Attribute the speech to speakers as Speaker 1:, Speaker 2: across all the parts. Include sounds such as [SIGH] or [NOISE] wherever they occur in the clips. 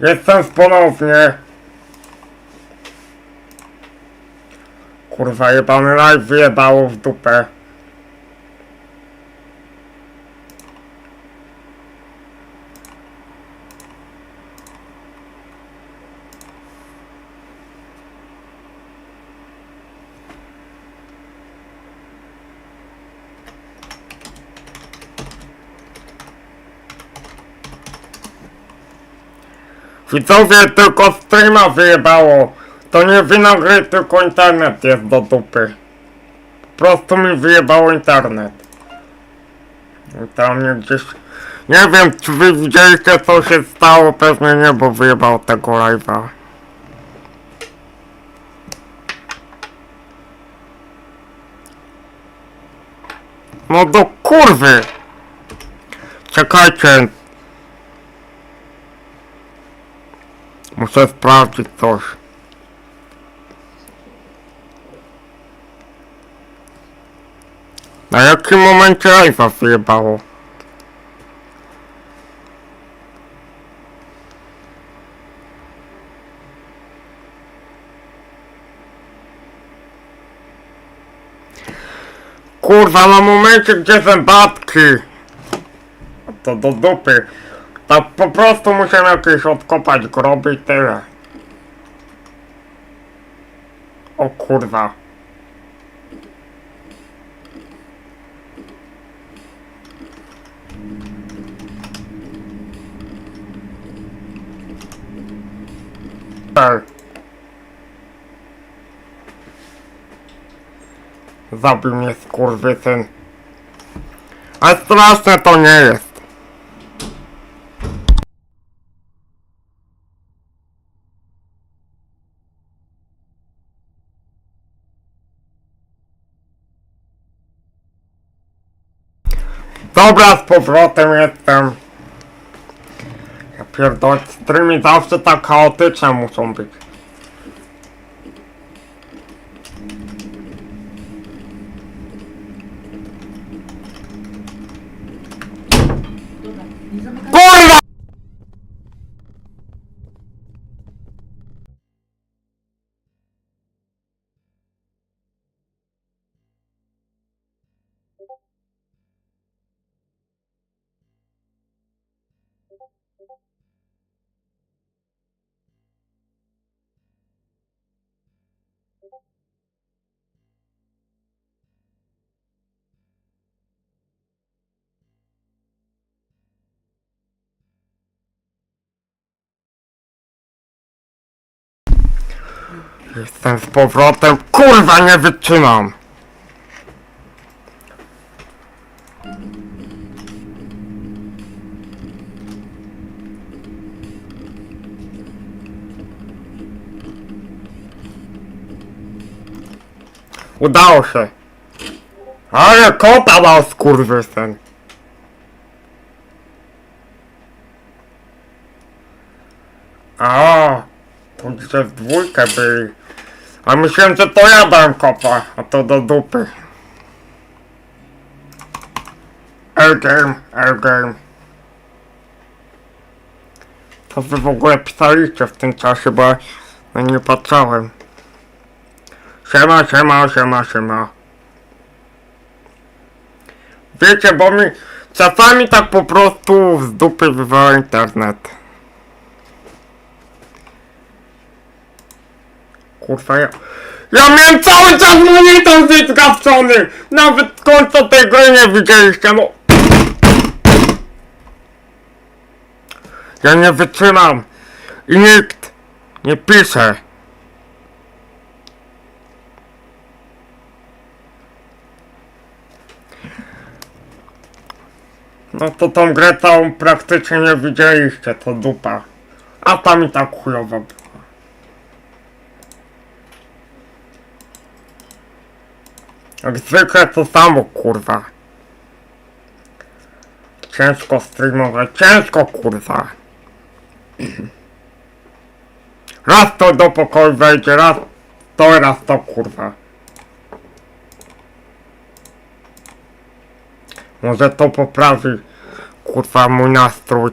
Speaker 1: Jestem ponownie. Kurwa, jebany live wyjebało w dupę. Widzowie, tylko streama wyjebało. To nie wina gry, tylko internet jest do dupy. Po prostu mi wyjebało internet. I tam mnie gdzieś... Nie wiem, czy wy widzieliście co się stało, pewnie nie, bo wyjebało tego live'a. No do kurwy! Czekajcie, Muszę sprawdzić coś. Na jakim momencie live'a wyjebało? Kurwa, na momencie gdzie zębatki. To do dupy. Tak po prostu muszę jakieś odkopać groby i tyle. O kurwa. Ej. Zabił mnie skurwysyn. A straszne to nie jest. Dobra, z powrotem jestem. Ja pierdolę, streamy zawsze tak chaotyczne muszą być. Jestem z powrotem. Kurwa, nie wytrzymam! Udało się. Ale kota dał skurwysyn. A, to gdzie w dwójkę byli. A myślałem, że to ja dałem kopa, a to do dupy. L-game, L-game. Co wy w ogóle pisaliście w tym czasie, bo ja nie patrzałem. Siema, siema, siema, siema. Wiecie, bo mi czasami tak po prostu z dupy wywala internet. Kurwa, ja... Ja miałem cały czas monitor zgaszony! Nawet końca tej gry nie widzieliście, no... Ja nie wytrzymam! I nikt nie pisze! No to tą grę całą praktycznie nie widzieliście, to dupa. A tam i tak chujowa była. Jak zwykle to samo, kurwa. Ciężko streamować, ciężko, kurwa. Raz to do pokoju wejdzie, raz to, raz to, kurwa. Może to poprawi, kurwa, mój nastrój.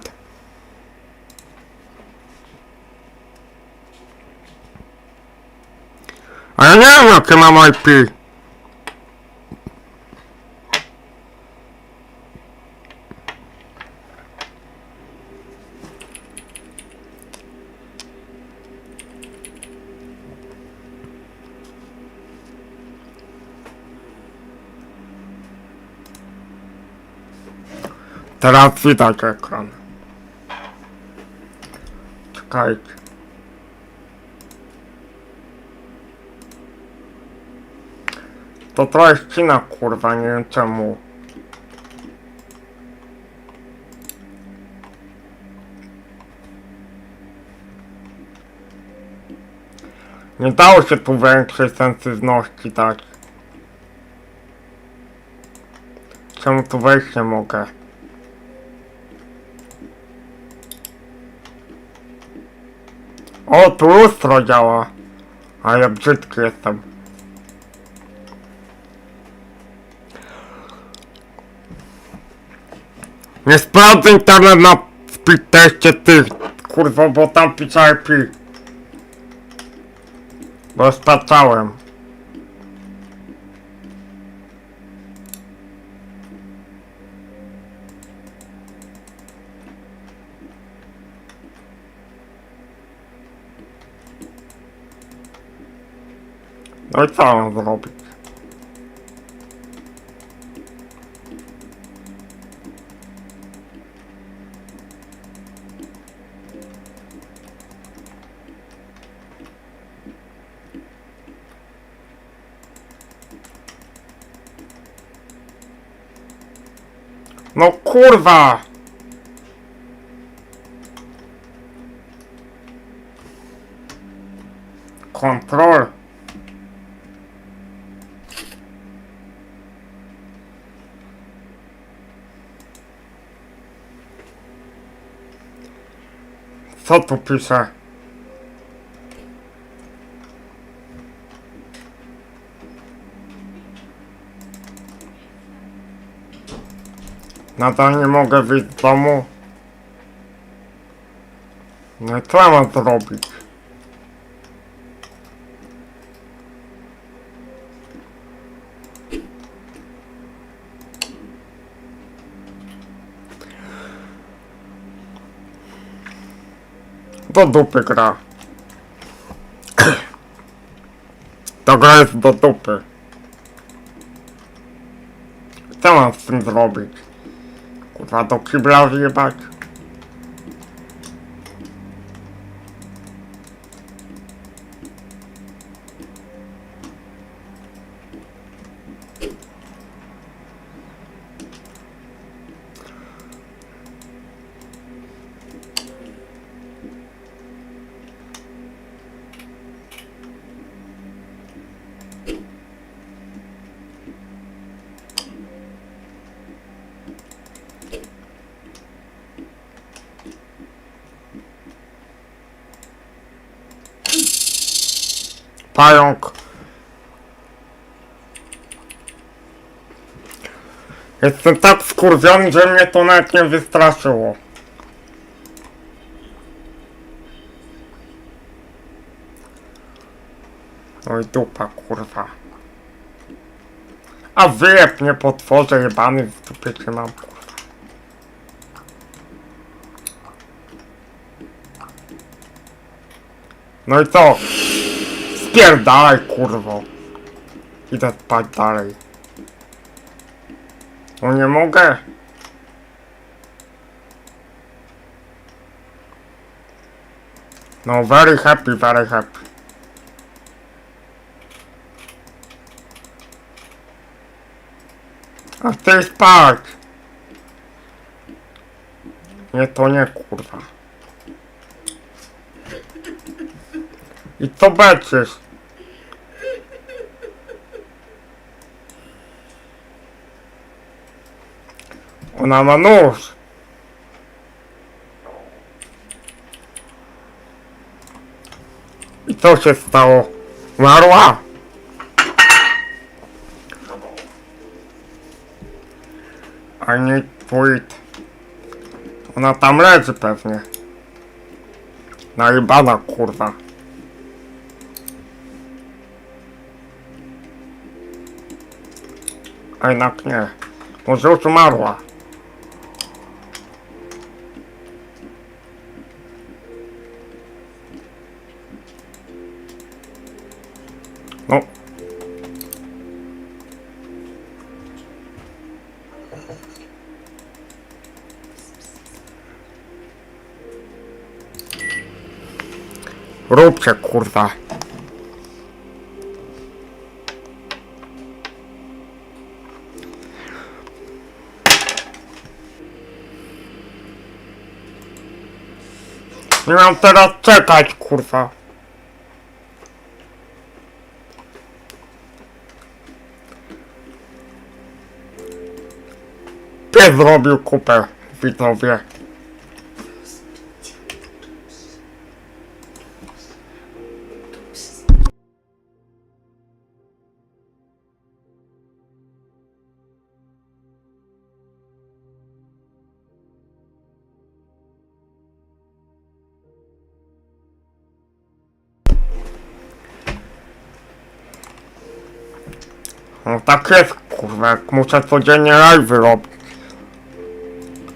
Speaker 1: A ja nie wiem, jakie mam IP. Teraz widać ekran. Czekajcie. To trochę ścina kurwa, nie wiem czemu. Nie dało się tu większej sensywności dać. Czemu tu wejść nie mogę? O, tu lustro działa. A ja brzydki jestem. Nie sprawdzę internet na teście tych, kurwa, bo tam pisze IP. Bo sprawdzałem. No i co mam zrobić? No kurwa! Kontrol. Co tu pisze? Nadal nie mogę wyjść z domu. No ja mam zrobić? Do dupy gra. [CLEARS THROAT] To gra jest do dupy. Co mam z tym zrobić? Kurwa do kibla wjebać? Pająk. Jestem tak skurwiony, że mnie to nawet nie wystraszyło. Oj dupa, kurwa. A wyjeb mnie potworze jebany w dupie cię mam, kurwa. No i co? Spierdalaj, kurwo. Idę spać dalej. No nie mogę. No very happy, very happy. A chcę spać. Nie, to nie, kurwa. I co będziesz? Ona ma nóż. I co się stało? Umarła? I need to eat. Ona tam leży pewnie. Najebana kurwa. A jednak nie. Może już umarła. No. Róbcie kurwa. Nie mam teraz czekać kurwa. Pies zrobił kupę, widzowie. No tak jest, kurwa, jak muszę codziennie live robić.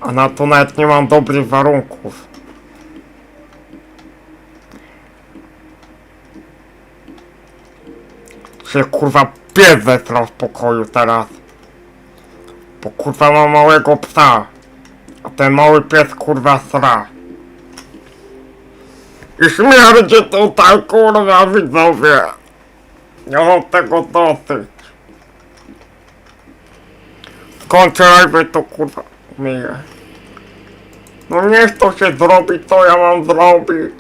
Speaker 1: A na to nawet nie mam dobrych warunków. Się kurwa pies zesrał w pokoju teraz. Bo kurwa ma małego psa. A ten mały pies kurwa sra. I śmierdzi tutaj kurwa widzowie. Ja mam tego dosyć. Skończę live to kurwa myję. No niech to się zrobi, co ja mam zrobić.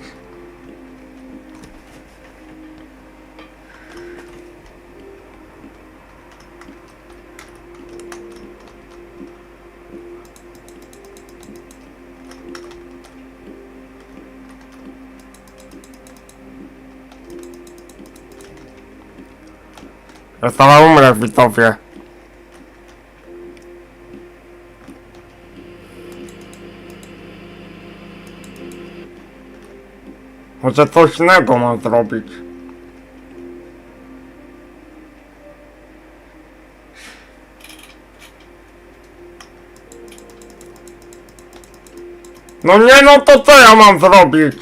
Speaker 1: Ja sama umrę, widzowie. Może coś innego mam zrobić. No nie no to co ja mam zrobić?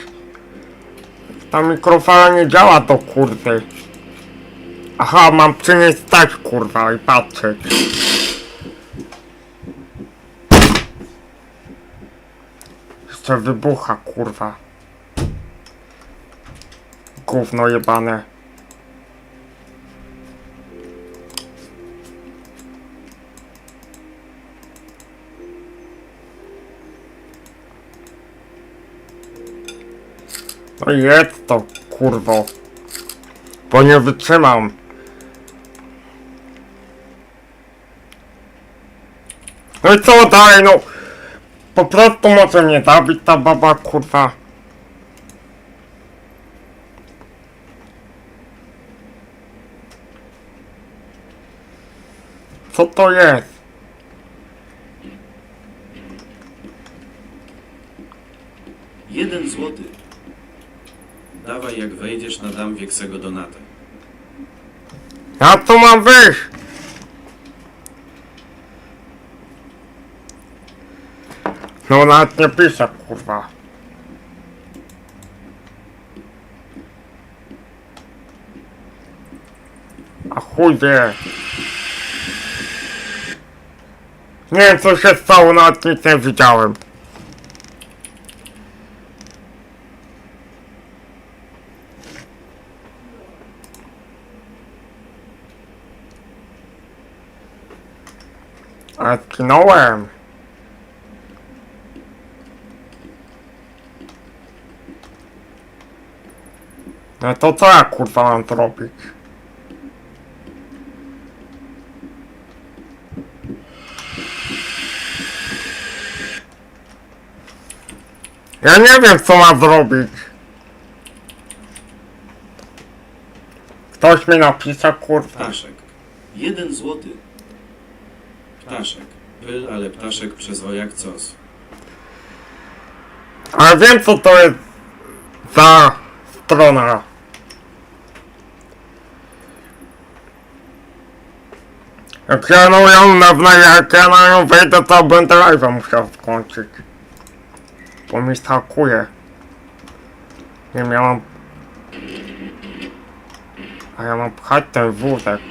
Speaker 1: Ta mikrofala nie działa to kurde. Aha, mam przy niej stać kurwa i patrzeć. Jeszcze wybucha kurwa. Gówno jebane. No jedz to, kurwo. Bo nie wytrzymam. No i co dalej, no? Po prostu może mnie zabić ta baba, kurwa. Co to jest?
Speaker 2: Jeden złoty. Dawaj jak wejdziesz na dam wieksego donatę.
Speaker 1: Ja tu mam wyjść? No nawet nie pisze, kurwa. A chuj wie. Nie wiem co się stało, nawet nic nie widziałem. Ale zginąłem. No to co ja kurwa mam zrobić? Ja nie wiem co mam zrobić. Ktoś mi napisał kurwa.
Speaker 2: Ptaszek. Jeden złoty. Ptaszek. Pyl, ale ptaszek przezwał jak cos.
Speaker 1: Ale wiem co to jest za strona. Jak ja no ją na jak ja na nią wejdę, to będę live'a musiał skończyć. Bo mi stalkuje. Nie miałam... A ja mam pchać ten wózek.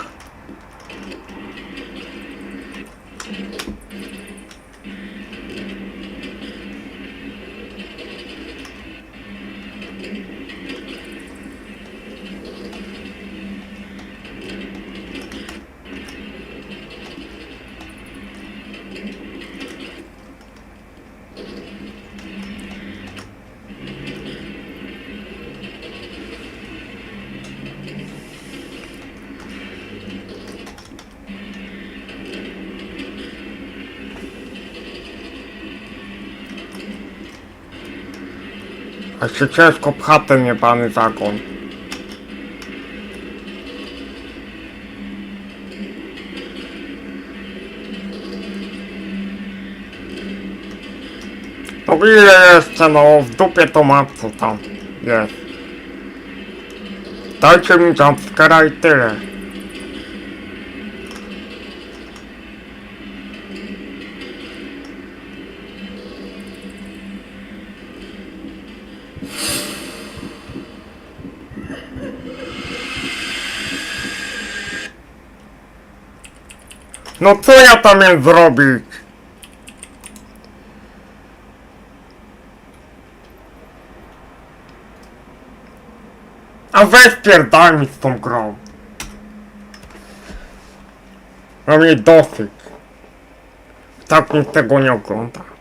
Speaker 1: A się ciężko pcha ten niebany zagon. No ile jeszcze no, w dupie to mam co tam jest. Dajcie mi jumpscare'a i tyle. No co ja tam miałem zrobić? A weź mi z tą grą. Mam jej dosyć. Tak mi tego nie ogląda.